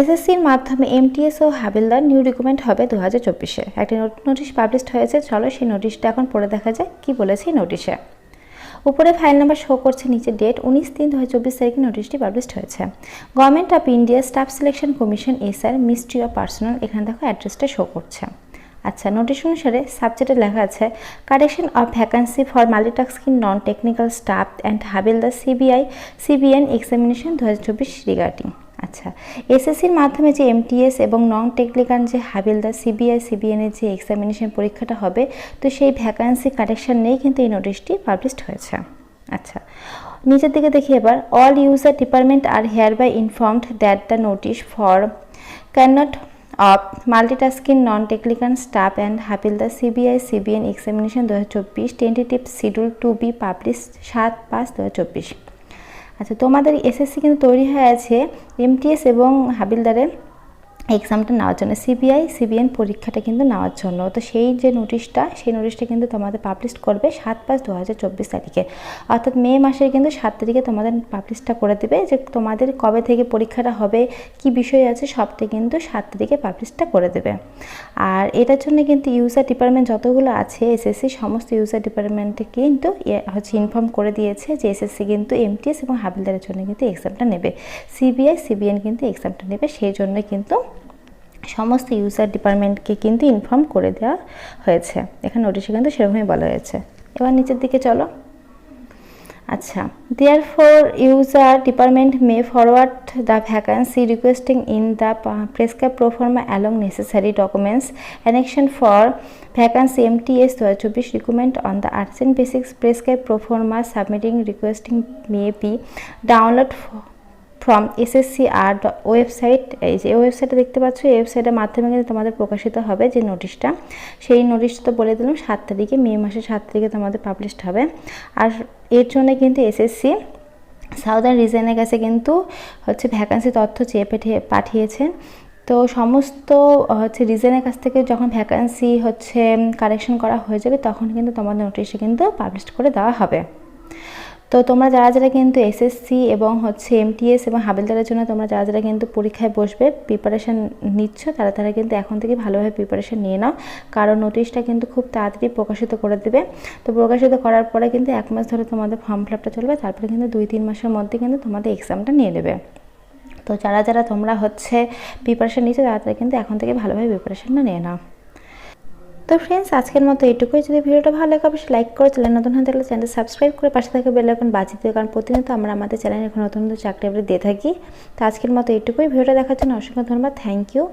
এসএসসির মাধ্যমে এমটিএস ও হাবিলদার new recruitment হবে দু হাজার চব্বিশে। একটি নোটিশ পাবলিশ হয়েছে, চলো সেই নোটিশটা এখন পড়ে দেখা যায় কি বলেছে নোটিশে। উপরে ফাইল নাম্বার শো করছে, নিচে ডেট উনিশ তিন দু হাজার চব্বিশ তারিখে নোটিশটি পাবলিশ হয়েছে। Government of India staff selection commission, SR, ministry of personnel, এখানে দেখো অ্যাড্রেসটা শো করছে। আচ্ছা নোটিশ অনুসারে সাবজেক্টে লেখা আছে, correction of vacancy for multitasking non technical staff and havildar CBI CBN examination দু হাজার চব্বিশ রিগার্ডিং। আচ্ছা এসএসসির মাধ্যমে যে এমটিএস এবং নন টেকনিক্যাল যে হাবিলদার সিবিআই সিবিএনের যে এক্সামিনেশন পরীক্ষাটা হবে, তো সেই ভ্যাকান্সি কারেকশন নেই কিন্তু এই নোটিশটি পাবলিশড হয়েছে। আচ্ছা নিচের দিকে দেখি এবার all user department are hereby informed that the notice for cannot of multitasking non technical staff and havildar CBI CBN examination দু হাজার চব্বিশ tentative schedule to be publish সাত পাঁচ দু হাজার চব্বিশ আচ্ছা তোমাদের এসএসসি কিন্তু তৈরি হয়ে আছে এমটিএস এবং হাবিলদারের এক্সামটা নেওয়ার জন্য সিবিআই সিবিএন পরীক্ষাটা কিন্তু নেওয়ার জন্য। তো সেই যে নোটিশটা সেই নোটিশটা কিন্তু তোমাদের পাবলিশ করবে সাত পাঁচ দু হাজার চব্বিশ তারিখে। অর্থাৎ মে মাসের কিন্তু সাত তারিখে তোমাদের পাবলিশটা করে দেবে যে তোমাদের কবে থেকে পরীক্ষাটা হবে, কি বিষয় আছে, সবটা কিন্তু সাত তারিখে পাবলিশটা করে দেবে। আর এটার জন্য কিন্তু ইউজার ডিপার্টমেন্ট যতগুলো আছে এসএসসি সমস্ত ইউজার ডিপার্টমেন্টে কিন্তু হচ্ছে ইনফর্ম করে দিয়েছে যে এসএসসি কিন্তু এমটিএস এবং হাবিলদারের জন্য কিন্তু এক্সামটা নেবে। সিবিআই সিবিএন কিন্তু এক্সামটা নেবে, সেই জন্য কিন্তু সমস্ত ইউজার ডিপার্টমেন্টকে কিন্তু ইনফর্ম করে দেওয়া হয়েছে। এখানে নোটিশে কিন্তু সেরকমই বলা হয়েছে। এবার নিচের দিকে চলো। আচ্ছা therefore user department may forward the vacancy requesting in the prescribe proforma along necessary documents annexation for vacancy MTS দু হাজার চব্বিশ recruitment on the arts and basics prescribe proforma submitting requesting may be download from SSC are website এই যে ওয়েবসাইটে দেখতে পাচ্ছ, এই ওয়েবসাইটের মাধ্যমে কিন্তু তোমাদের প্রকাশিত হবে যে নোটিশটা সেই নোটিশটা তো বলে দিলাম, সাত তারিখে, মে মাসের সাত তারিখে তোমাদের পাবলিশড হবে। আর এর জন্য কিন্তু এসএসসি সাউদার্ন রিজনের কাছে কিন্তু হচ্ছে ভ্যাকান্সি তথ্য চেয়ে পাঠিয়ে পাঠিয়েছে। তো সমস্ত হচ্ছে রিজনের কাছ থেকে যখন ভ্যাকান্সি হচ্ছে কারেকশন করা হয়ে যাবে, তখন কিন্তু তোমাদের নোটিশে কিন্তু পাবলিশ করে দেওয়া হবে। তো তোমরা যারা যারা কিন্তু এসএসসি এবং হচ্ছে এমটিএস এবং হাবিলদারের জন্য তোমরা যারা যারা কিন্তু পরীক্ষায় বসবে প্রিপারেশান নিচ্ছ, তারা তারা কিন্তু এখন থেকে ভালোভাবে প্রিপারেশান নিয়ে নাও। কারণ নোটিশটা কিন্তু খুব তাড়াতাড়ি প্রকাশিত করে দেবে। তো প্রকাশিত করার পরে কিন্তু এক মাস ধরে তোমাদের ফর্ম ফিল আপটা চলবে, তারপরে কিন্তু দুই তিন মাসের মধ্যে কিন্তু তোমাদের এক্সামটা নিয়ে নেবে। তো যারা যারা তোমরা হচ্ছে প্রিপারেশান নিচ্ছ, তারা তারা কিন্তু এখন থেকে ভালোভাবে প্রিপারেশানটা নিয়ে নাও। তো ফ্রেন্ডস আজকের মতো এটুকুই যদি ভিডিওটা ভালো লাগে, অবশ্যই লাইক করে, চ্যানেল নতুন হয়ে থাকলে চ্যানেল সাবস্ক্রাইব করে পাশে থাকে বেল আইকন বাজিয়ে দিও, কারণ প্রতিনিয়ত আমরা আমাদের চ্যানেলে এখন নতুন নতুন চাকরি আপডেট দিয়ে থাকি। তো আজকের মতো এটুকুই ভিডিওটা দেখার জন্য অসংখ্য ধন্যবাদ। Thank you